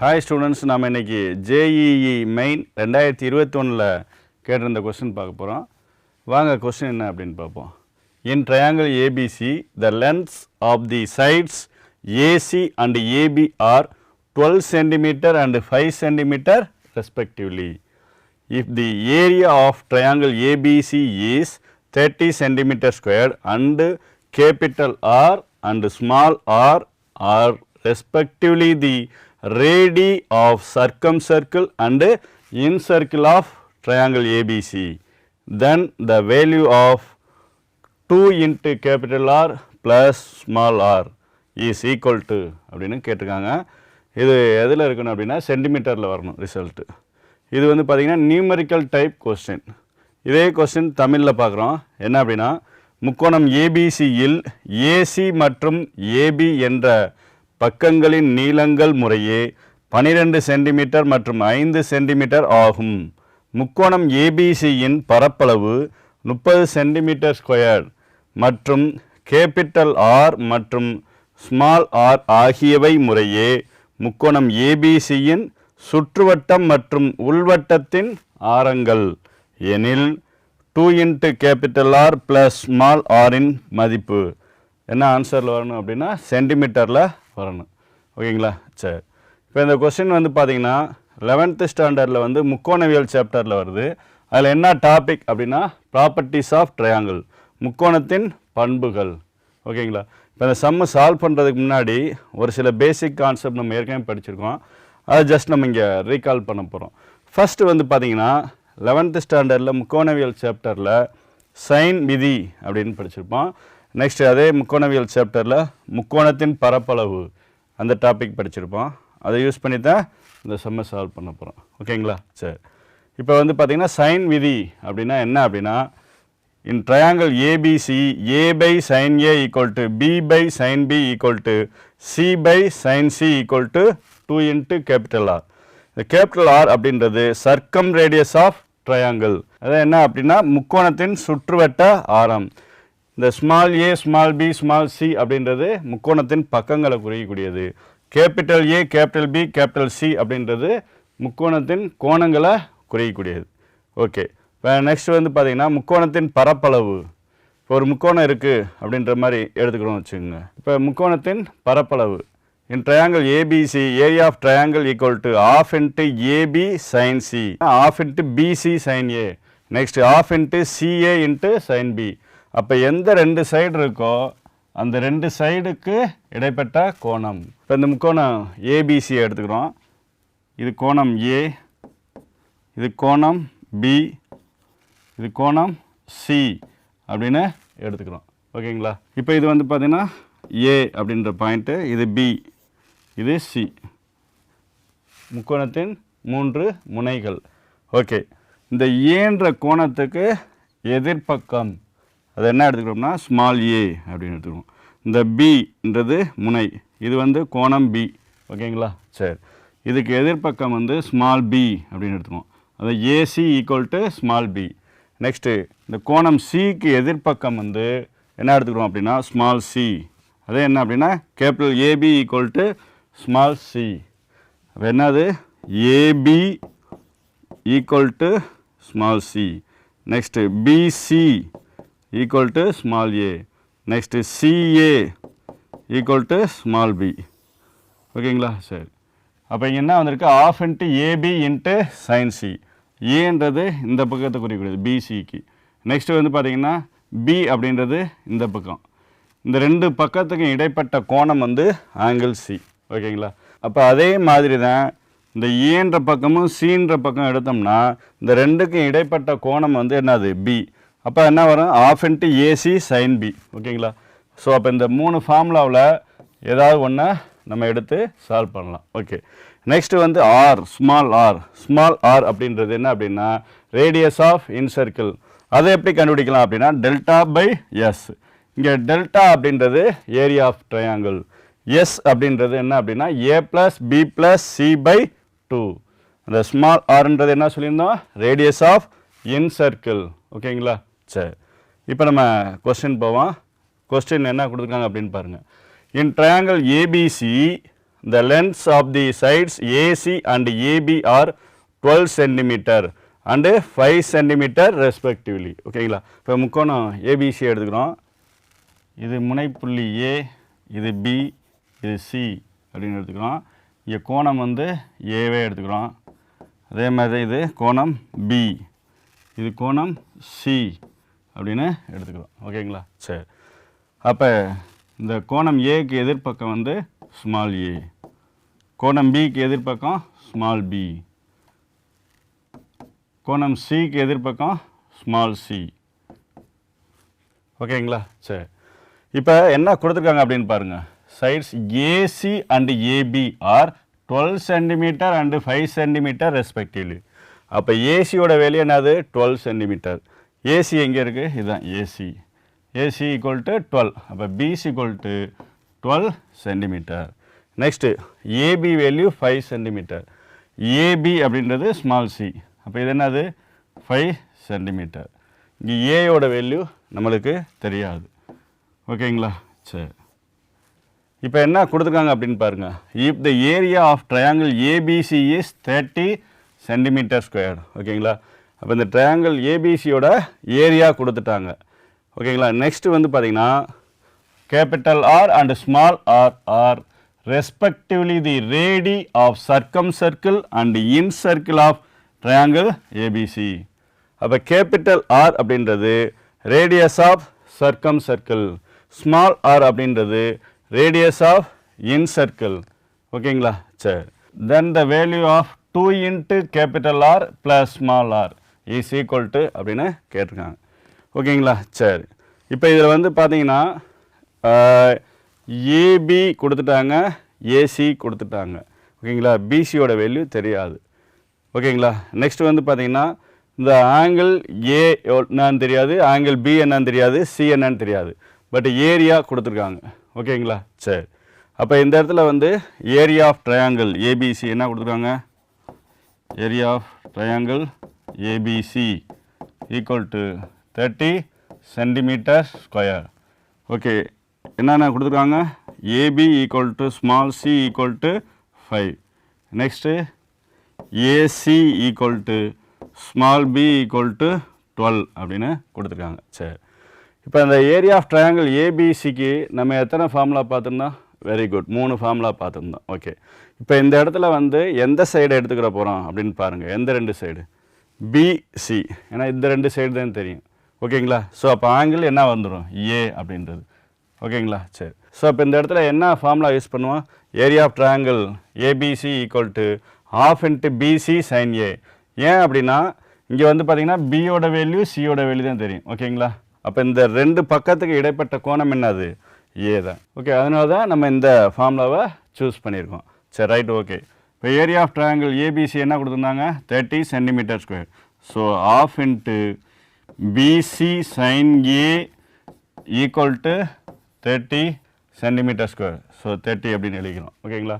Hi students நாம் இன்னைக்கு JEE main ரெண்டாயிரத்தி இருபத்தொன்னில் கேட்டிருந்த கொஸ்டின் பார்க்க போகிறோம் வாங்க கொஸ்டின் என்ன அப்படின்னு பார்ப்போம். In triangle ABC the lengths of the sides AC and AB are twelve centimetre and five centimetre respectively if the area of triangle ABC is thirty centimetre square and capital R and small r are respectively the radii of circumcircle and incircle of triangle ABC, then the value of 2 into capital R plus small r is equal to அப்படின்னு கேட்டிருக்காங்க. இது எதில் இருக்கணும் அப்படின்னா சென்டிமீட்டரில் வரணும் result இது வந்து பார்த்திங்கன்னா நியூமரிக்கல் டைப் கொஸ்டின் இதே கொஸ்டின் தமிழில் பார்க்குறோம் என்ன அப்படின்னா முக்கோணம் ஏபிசியில் ஏசி மற்றும் ஏபி என்ற பக்கங்களின் நீளங்கள் முறையே 12 சென்டிமீட்டர் மற்றும் ஐந்து சென்டிமீட்டர் ஆகும். முக்கோணம் ஏபிசியின் பரப்பளவு முப்பது சென்டிமீட்டர் ஸ்கொயர் மற்றும் கேபிட்டல் ஆர் மற்றும் ஸ்மால் ஆர் ஆகியவை முறையே முக்கோணம் ஏபிசியின் சுற்றுவட்டம் மற்றும் உள்வட்டத்தின் ஆரங்கள். எனில் two into capital R plus small ஆரின் மதிப்பு. என்ன ஆன்சரில் வரணும் அப்படின்னா சென்டிமீட்டரில் வரணும். ஓகேங்களா? சரி. இப்போ இந்த கொஸ்டின் வந்து பார்த்தீங்கன்னா லெவன்த்து ஸ்டாண்டர்டில் வந்து முக்கோணவியல் சாப்டரில் வருது. அதில் என்ன டாபிக் அப்படின்னா ப்ராப்பர்ட்டிஸ் ஆஃப் ட்ரையாங்கிள் முக்கோணத்தின் பண்புகள். ஓகேங்களா? இப்போ இந்த சம்மு சால்வ் பண்ணுறதுக்கு முன்னாடி ஒரு சில பேசிக் கான்செப்ட் நம்ம ஏற்கனவே படிச்சிருக்கோம். அதை ஜஸ்ட் நம்ம இங்கே ரீகால் பண்ண போகிறோம் ஃபஸ்ட்டு வந்து பார்த்தீங்கன்னா லெவன்த்து ஸ்டாண்டர்டில் முக்கோணவியல் சாப்டரில் சைன் விதி அப்படின்னு படிச்சிருப்போம். நெக்ஸ்ட் அதே முக்கோணவியல் சாப்டரில் முக்கோணத்தின் பரப்பளவு. அந்த டாபிக் படிச்சிருப்போம். அதை யூஸ் பண்ணி தான் இந்த செம்ம சால்வ் பண்ண போகிறோம் ஓகேங்களா சரி. இப்போ வந்து பார்த்திங்கன்னா சைன் விதி அப்படின்னா என்ன அப்படின்னா in triangle ABC a by sine A equal to b by sine B equal to c by sine C equal to two into capital R இந்த கேபிட்டல் ஆர் அப்படின்றது சர்க்கம் ரேடியஸ் ஆஃப் ட்ரையாங்கிள் அதான் என்ன அப்படின்னா முக்கோணத்தின் சுற்றுவட்ட ஆரம். இந்த small a small b small c அப்படின்றது முக்கோணத்தின் பக்கங்களை குறிக்கக்கூடியது. Capital A capital B capital C அப்படின்றது முக்கோணத்தின் கோணங்களை குறிக்கக்கூடியது. ஓகே இப்போ நெக்ஸ்ட் வந்து பார்த்தீங்கன்னா முக்கோணத்தின் பரப்பளவு. இப்போ ஒரு முக்கோணம் இருக்குது அப்படின்ற மாதிரி எடுத்துக்கிறோம் வச்சுக்கோங்க. இப்போ முக்கோணத்தின் பரப்பளவு. In triangle ABC area of triangle equal to half into AB sine C half into BC sine A next half into CA into sine B அப்போ எந்த ரெண்டு சைடு இருக்கோ அந்த ரெண்டு சைடுக்கு இடைப்பட்ட கோணம். இப்போ இந்த முக்கோணம் ஏபிசி எடுத்துக்கிறோம். இது கோணம் ஏ இது கோணம் பி இது கோணம் சி அப்படின்னு எடுத்துக்கிறோம். ஓகேங்களா? இப்போ இது வந்து பார்த்திங்கன்னா ஏ அப்படின்ற பாயிண்ட்டு இது பி இது சி முக்கோணத்தின் மூன்று முனைகள். ஓகே. இந்த ஏன்ற கோணத்துக்கு எதிர்ப்பக்கம் அதை என்ன எடுத்துக்கிறோம்னா ஸ்மால் ஏ அப்படின்னு எடுத்துக்கிறோம். இந்த பின்றது முனை. இது வந்து கோணம் பி ஓகேங்களா? சரி. இதுக்கு எதிர்ப்பக்கம் வந்து ஸ்மால் பி அப்படின்னு எடுத்துக்குவோம். அது AC equal to small b next இந்த கோணம் சிக்கு எதிர்ப்பக்கம் வந்து என்ன எடுத்துக்கிறோம் அப்படின்னா ஸ்மால் சி அதே என்ன அப்படின்னா capital AB equal to small c அப்போ என்னது? AB equal to small c next BC equal to small a next CA equal to small b ஓகேங்களா சரி. அப்போ இங்கே என்ன வந்திருக்கு? Half into AB into sine C ஏன்றது இந்த பக்கத்தை குறிக்கக்கூடியது பிசிக்கு நெக்ஸ்ட்டு வந்து பார்த்தீங்கன்னா பி அப்படின்றது இந்த பக்கம். இந்த ரெண்டு பக்கத்துக்கும் இடைப்பட்ட கோணம் வந்து ஆங்கிள் சி ஓகேங்களா அப்போ அதே மாதிரி தான் இந்த ஏன்ற பக்கமும் சீன்ற பக்கம் எடுத்தோம்னா இந்த ரெண்டுக்கும் இடைப்பட்ட கோணம் வந்து என்னது? பி அப்போ என்ன வரும்? Half into AC sine B ஓகேங்களா? ஸோ அப்போ இந்த மூணு ஃபார்முலாவில் ஏதாவது ஒன்றை நம்ம எடுத்து சால்வ் பண்ணலாம். ஓகே நெக்ஸ்ட்டு வந்து R small r small r அப்படின்றது என்ன அப்படின்னா ரேடியஸ் ஆஃப் இன்சர்க்கிள் அதை எப்படி கண்டுபிடிக்கலாம் அப்படின்னா டெல்டா பை எஸ் இங்கே டெல்டா அப்படின்றது ஏரியா ஆஃப் ட்ரையாங்கிள் எஸ் அப்படின்றது என்ன அப்படின்னா a plus b plus c by two அந்த ஸ்மால் ஆர்ன்றது என்ன சொல்லியிருந்தோம்? ரேடியஸ் ஆஃப் இன்சர்க்கிள் ஓகேங்களா? சரி. இப்போ நம்ம கொஸ்டின் போவோம். கொஸ்டின் என்ன கொடுத்துருக்காங்க அப்படின்னு பாருங்கள் in triangle ABC the lengths of the sides AC and AB are twelve centimetre and five centimetre respectively ஓகேங்களா இப்போ முக்கோணம் ஏபிசி எடுத்துக்கிறோம். இது முனைப்புள்ளி ஏ இது பி இது சி அப்படின்னு எடுத்துக்கிறோம். இங்கே கோணம் வந்து ஏவே எடுத்துக்கிறோம். அதே மாதிரி இது கோணம் பி இது கோணம் சி அப்படின்னு எடுத்துக்கிறோம் ஓகேங்களா? சரி. அப்போ இந்த கோணம் ஏக்கு எதிர்ப்பக்கம் வந்து ஸ்மால் ஏ கோணம் பிக்கு எதிர்ப்பக்கம் ஸ்மால் பி கோணம் சிக்கு எதிர்ப்பக்கம் ஸ்மால் சி ஓகேங்களா? சரி. இப்போ என்ன கொடுத்துருக்காங்க அப்படின்னு பாருங்கள் sides AC and AB are twelve centimetre and five centimetre respectively அப்போ ஏசியோட வெளியே என்னது? டுவெல் சென்டிமீட்டர் ஏசி எங்கே இருக்குது இதுதான் AC AC equal to twelve அப்போ BC equal to twelve centimetre next AB value five centimetre AB அப்படின்றது ஸ்மால் சி அப்போ இது என்னது? ஃபைவ் சென்டிமீட்டர் இங்கே ஏயோட வேல்யூ நம்மளுக்கு தெரியாது. ஓகேங்களா சரி. இப்போ என்ன கொடுத்துருக்காங்க அப்படின்னு பாருங்க. If the area of triangle ABC is thirty centimetre square ஓகேங்களா அப்போ இந்த ட்ரையாங்கிள் ஏபிசியோட ஏரியா கொடுத்துட்டாங்க. ஓகேங்களா நெக்ஸ்ட்டு வந்து பார்த்தீங்கன்னா capital R and small r are respectively the radii of circumcircle and incircle of triangle ABC அப்போ கேபிட்டல் ஆர் அப்படின்றது radius of circumcircle small r அப்படின்றது ரேடியஸ் ஆஃப் இன் சர்க்கிள் ஓகேங்களா சரி. Then the value of two into capital R plus small r is equal to அப்படின்னு கேட்டிருக்காங்க. ஓகேங்களா? சரி. இப்போ இதில் வந்து பார்த்தீங்கன்னா ஏபி கொடுத்துட்டாங்க ஏசி கொடுத்துட்டாங்க. ஓகேங்களா? பிசியோட வேல்யூ தெரியாது. ஓகேங்களா? நெக்ஸ்ட் வந்து பார்த்தீங்கன்னா இந்த ஆங்கிள் ஏ என்னன்னு தெரியாது ஆங்கிள் பி என்னன்னு தெரியாது சி என்னன்னு தெரியாது. பட் ஏரியா கொடுத்துருக்காங்க. ஓகேங்களா? சரி. அப்போ இந்த இடத்துல வந்து ஏரியா ஆஃப் ட்ரையாங்கிள் ஏபிசி என்ன கொடுத்துருக்காங்க? Area of triangle ABC equal to thirty centimetre square okay என்னென்ன கொடுத்துருக்காங்க? AB equal to small c equal to five next AC equal to small b equal to twelve அப்படின்னு கொடுத்துருக்காங்க. சரி. இப்போ இந்த area of ABC ஏபிசிக்கு நம்ம எத்தனை ஃபார்முலா பார்த்துருந்தோம்? வெரி குட் மூணு ஃபார்முலா பார்த்துருந்தோம். ஓகே இப்போ இந்த இடத்துல வந்து எந்த சைடு எடுத்துக்கிற போகிறோம் அப்படின்னு பாருங்கள் எந்த ரெண்டு சைடு பிசி ஏன்னா இந்த ரெண்டு சைடு தான் தெரியும். ஓகேங்களா ஸோ அப்போ ஆங்கிள் என்ன வந்துடும் ஏ அப்படின்றது. ஓகேங்களா சரி. ஸோ அப்போ இந்த இடத்துல என்ன ஃபார்முலா யூஸ் பண்ணுவோம்? Area of triangle ABC equal to half into BC sine A ஏன் அப்படின்னா இங்கே வந்து பார்த்தீங்கன்னா பியோட வேல்யூ சியோட வேல்யூ தான் தெரியும். ஓகேங்களா அப்போ இந்த ரெண்டு பக்கத்துக்கு இடைப்பட்ட கோணம் என்னது? ஏ தான். ஓகே அதனால தான் நம்ம இந்த ஃபார்முலாவை சூஸ் பண்ணியிருக்கோம். சரி ரைட் ஓகே இப்போ ஏரியா ஆஃப் ட்ரையாங்கிள் ஏபிசி என்ன கொடுத்துருந்தாங்க? Thirty centimetre square so half into BC sine A equal to thirty centimetre square so thirty அப்படின்னு எழுதிக்கிறோம் ஓகேங்களா?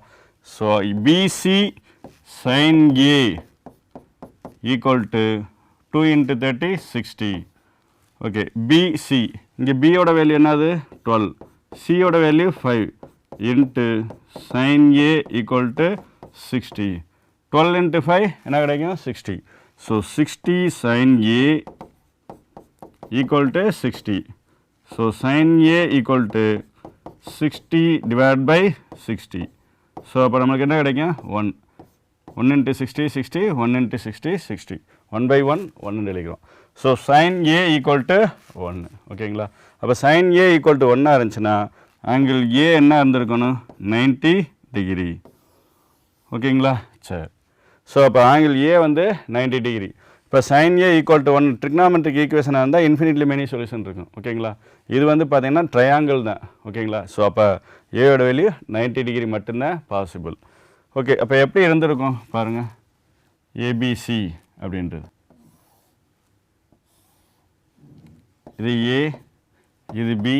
So BC sine A equal to two into thirty sixty okay BC இங்கே பியோட value என்னது? Twelve சியோட value five into sine A equal to sixty twelve into five என்ன கிடைக்கும்? Sixty so sixty sine A equal to sixty so sine A equal to sixty divide by sixty so அப்போ நம்மளுக்கு என்ன கிடைக்கும்? One one into sixty sixty one into sixty sixty one by one ஒன்னு எழுதிக்கிறோம். So sine A equal to ஒன்று ஓகேங்களா அப்போ sign A equal to ஒன்னாக இருந்துச்சுன்னா ஆங்கிள் ஏ என்ன இருந்திருக்கணும்? 90 டிகிரி ஓகேங்களா? சரி. ஸோ அப்போ ஆங்கிள் ஏ வந்து 90 டிகிரி இப்போ sine A equal to one trigonometric ஈக்குவேஷனாக இருந்தால் இன்ஃபினிட்லி மெனி சொல்யூஷன் இருக்கும். ஓகேங்களா? இது வந்து பார்த்தீங்கன்னா ட்ரையாங்கிள் தான். ஓகேங்களா? ஸோ அப்போ ஏயோட வேல்யூ 90 டிகிரி மட்டும்தான் பாசிபிள் ஓகே அப்போ எப்படி இருந்திருக்கும்? பாருங்கள் ஏபிசி அப்படின்றது. இது ஏ இது பி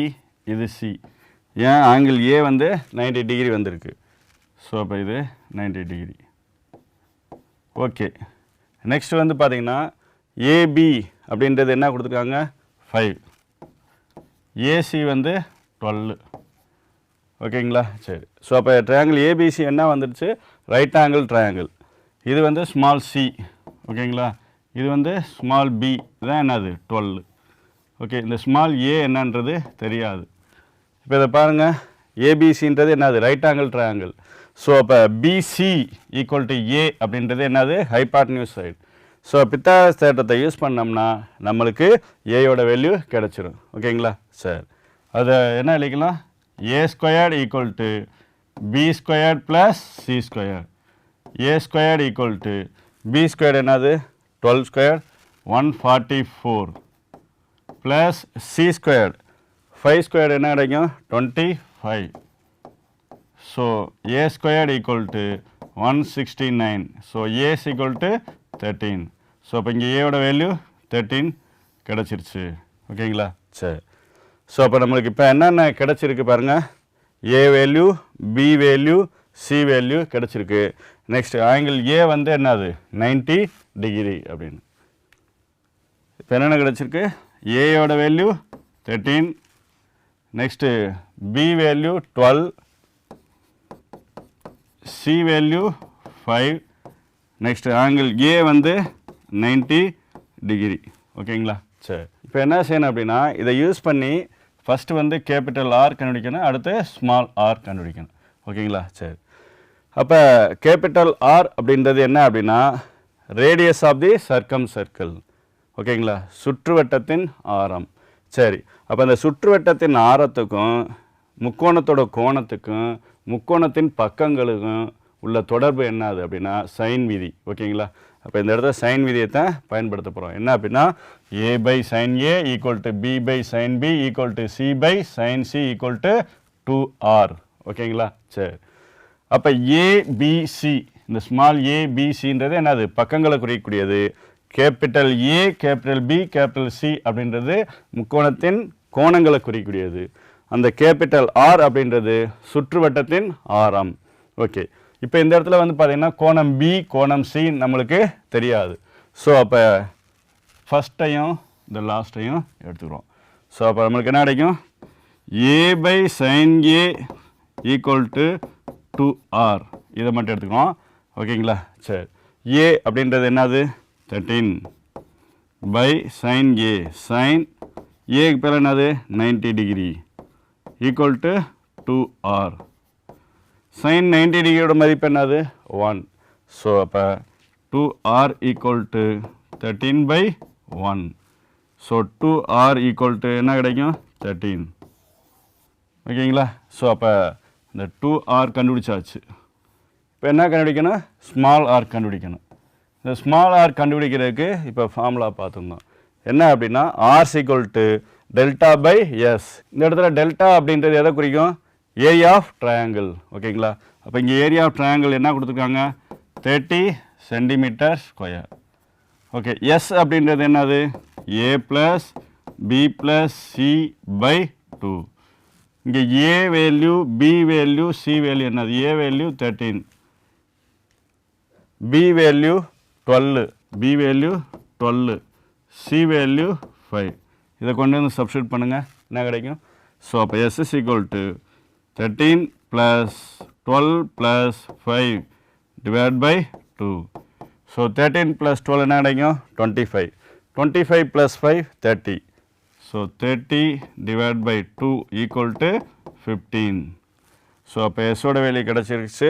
இது சி ஏன் ஆங்கிள் ஏ வந்து 90 டிகிரி வந்திருக்கு? ஸோ அப்போ இது 90 டிகிரி ஓகே நெக்ஸ்ட் வந்து பார்த்தீங்கன்னா ஏபி அப்படின்றது என்ன கொடுத்துருக்காங்க? ஃபைவ் ஏசி வந்து டுவெல்லு ஓகேங்களா? சரி. ஸோ அப்போ ட்ரையாங்கிள் ஏபிசி என்ன வந்துடுச்சு ரைட் ஆங்கிள் ட்ரையாங்கிள் இது வந்து ஸ்மால் சி ஓகேங்களா? இது வந்து ஸ்மால் பி தான் என்னது? டுவெல்லு ஓகே இந்த ஸ்மால் ஏ என்னன்றது தெரியாது. இப்போ இதை பாருங்கள் ஏபிசின்றது என்னது? ரைட் ஆங்கிள் ட்ரையாங்கிள் ஸோ அப்போ பிசி ஈக்குவல் டு ஏ அப்படின்றது என்னது? ஹைபாட்னியூஸ் சைடு ஸோ பித்தாஸ் தேட்டத்தை யூஸ் பண்ணோம்னா நம்மளுக்கு ஏயோட வேல்யூ கிடச்சிரும். ஓகேங்களா சார் அதை என்ன எழுதிக்கலாம்? A squared equal to b squared plus c square a squared equal to b squared என்னது? Twelve square one forty four plus c squared five squared என்ன கிடைக்கும்? Twenty five so a square equal to one So, nine so a's equal to thirteen so அப்போ இங்கே ஓட value thirteen கிடச்சிருச்சு. ஓகேங்களா சரி. So அப்போ நம்மளுக்கு இப்போ என்னென்ன கிடச்சிருக்கு பாருங்கள் a value b value c value கிடச்சிருக்கு. நெக்ஸ்ட் ஆங்கிள் ஏ வந்து என்னது? 90 டிகிரி அப்படின்னு. இப்போ என்னென்ன கிடச்சிருக்கு? ஏயோட value thirteen next b value twelve c value five next angle A வந்து 90 டிகிரி ஓகேங்களா சரி. இப்போ என்ன செய்யணும் அப்படின்னா இதை யூஸ் பண்ணி ஃபஸ்ட்டு வந்து கேபிட்டல் ஆர் கண்டுபிடிக்கணும் அடுத்து ஸ்மால் ஆர் கண்டுபிடிக்கணும். ஓகேங்களா சரி. அப்போ கேபிட்டல் ஆர் அப்படின்றது என்ன அப்படின்னா radius of the Sargam circle ஓகேங்களா சுற்றுவட்டத்தின் ஆரம். சரி. அப்போ அந்த சுற்றுவட்டத்தின் ஆரத்துக்கும் முக்கோணத்தோட கோணத்துக்கும் முக்கோணத்தின் பக்கங்களுக்கும் உள்ள தொடர்பு என்னது அப்படின்னா சைன் விதி. ஓகேங்களா? அப்போ இந்த இடத்துல சைன் விதியை தான் பயன்படுத்த போகிறோம் என்ன அப்படின்னா a by sine A equal to b by sine B equal to c by sine C equal to two R ஓகேங்களா? சரி. அப்போ ஏபிசி இந்த ஸ்மால் ஏபிசின்றது என்னது? பக்கங்களை குறிக்கக்கூடியது. Capital A capital B capital C அப்படின்றது முக்கோணத்தின் கோணங்களை குறிக்கக்கூடியது. அந்த கேபிட்டல் ஆர் அப்படின்றது சுற்றுவட்டத்தின் ஆரம். ஓகே இப்போ இந்த இடத்துல வந்து பார்த்தீங்கன்னா கோணம் பி கோணம் சி நம்மளுக்கு தெரியாது. ஸோ அப்போ ஃபஸ்ட்டையும் இந்த லாஸ்ட்டையும் எடுத்துக்கிறோம். ஸோ அப்போ நம்மளுக்கு என்ன கிடைக்கும்? A by sine A equal to two R இதை மட்டும் எடுத்துக்கிறோம். ஓகேங்களா சரி. ஏ அப்படின்றது என்னது? Thirteen by sine A sine ஏக்கு பேர் என்னது? 90 degree equal to two R sine 90 டிகிரியோட மதிப்பு என்னது? ஒன் ஸோ அப்போ two R equal to thirteen by one so two R equal to என்ன கிடைக்கும்? தேர்ட்டீன் ஓகேங்களா? ஸோ அப்போ இந்த டூ ஆர் கண்டுபிடிச்சாச்சு. இப்போ என்ன கண்டுபிடிக்கணும்? ஸ்மால் ஆர் கண்டுபிடிக்கணும். இந்த ஸ்மால் ஆர் கண்டுபிடிக்கிறதுக்கு இப்போ ஃபார்முலா பார்த்துருந்தோம் என்ன அப்படின்னா r equal to delta by s. இந்த இடத்துல டெல்டா அப்படின்றது எதை குறிக்கும்? ஏரியா ஆஃப் ட்ரையாங்கிள் ஓகேங்களா? அப்போ இங்கே ஏரியா ஆஃப் ட்ரையாங்கிள் என்ன கொடுத்துருக்காங்க? Thirty centimetre square okay s அப்படின்றது என்னது? A plus b plus c by two இங்கே a value b value c value என்னது? A value thirteen b value twelve b value twelve c value five இதை கொண்டு வந்து substitute பண்ணுங்கள் என்ன கிடைக்கும்? ஸோ அப்போ s is equal to thirteen plus twelve plus five divide by two so thirteen plus twelve என்ன கிடைக்கும்? Twenty five twenty five plus five thirty so thirty divide by two equal to fifteen so அப்போ எஸ்ஸோட value கிடச்சிருச்சு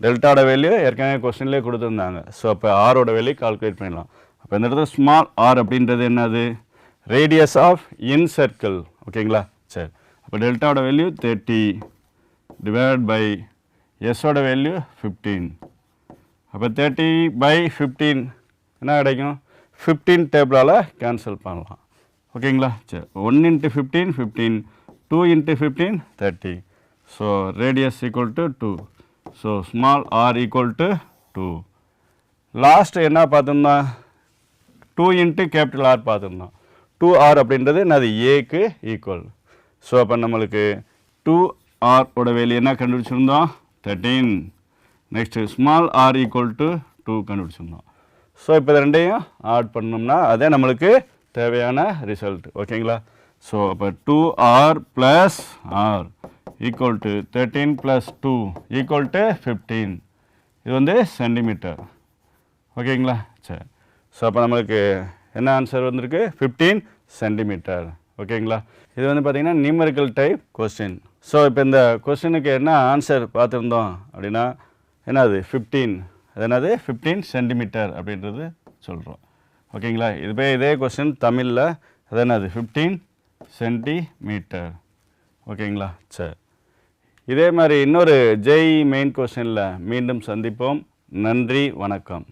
டெல்டாவோட value ஏற்கனவே கொஸ்டின்லேயே கொடுத்துருந்தாங்க. So அப்போ ஆரோட value calculate பண்ணிடலாம். அப்போ இந்த இடத்துல ஸ்மால் ஆர் அப்படின்றது என்னது? ரேடியஸ் ஆஃப் இன் சர்க்கிள் ஓகேங்களா சரி. அப்போ டெல்டாவோட வேல்யூ தேர்ட்டி டிவைட் பை எஸ்ஸோட வேல்யூ ஃபிஃப்டீன் அப்போ தேர்ட்டி பை ஃபிஃப்டீன் என்ன கிடைக்கும்? ஃபிஃப்டீன் டேபிளால் கேன்சல் பண்ணலாம். ஓகேங்களா சரி. One into fifteen fifteen two into fifteen thirty so radius equal to two so small r equal to two last என்ன பார்த்துருந்தோம்? டூ இன்ட்டு கேபிட்டல் ஆர் பார்த்துருந்தோம். டூ ஆர் அப்படின்றது என்னது? ஏக்கு ஈக்குவல் ஸோ அப்போ நம்மளுக்கு டூ ஆர் ஓட வேல்யூ என்ன கண்டுபிடிச்சிருந்தோம்? Thirteen next small r equal to two கண்டுபிடிச்சிருந்தோம். So இப்போ இது ரெண்டையும் ஆட் பண்ணோம்னா அதே நம்மளுக்கு தேவையான ரிசல்ட் ஓகேங்களா ஸோ அப்போ two R plus r equal to thirteen plus two equal to fifteen இது வந்து சென்டிமீட்டர் ஓகேங்களா சரி. ஸோ அப்போ நம்மளுக்கு என்ன ஆன்சர் வந்திருக்கு? ஃபிஃப்டீன் சென்டிமீட்டர் ஓகேங்களா இது வந்து பார்த்திங்கன்னா நியூமரிக்கல் டைப் கொஸ்டின் ஸோ இப்போ இந்த கொஸ்டினுக்கு என்ன ஆன்சர் பார்த்துருந்தோம் அப்படின்னா என்னது? ஃபிஃப்டீன் அது என்னது? ஃபிஃப்டீன் சென்டிமீட்டர் அப்படின்றது சொல்கிறோம் ஓகேங்களா இது போய் இதே கொஸ்டின் தமிழில். அது என்னது? ஃபிஃப்டீன் சென்டிமீட்டர் ஓகேங்களா சரி. இதே மாதிரி இன்னொரு ஜெய் மெயின் கொஸ்டினில் மீண்டும் சந்திப்போம். நன்றி வணக்கம்.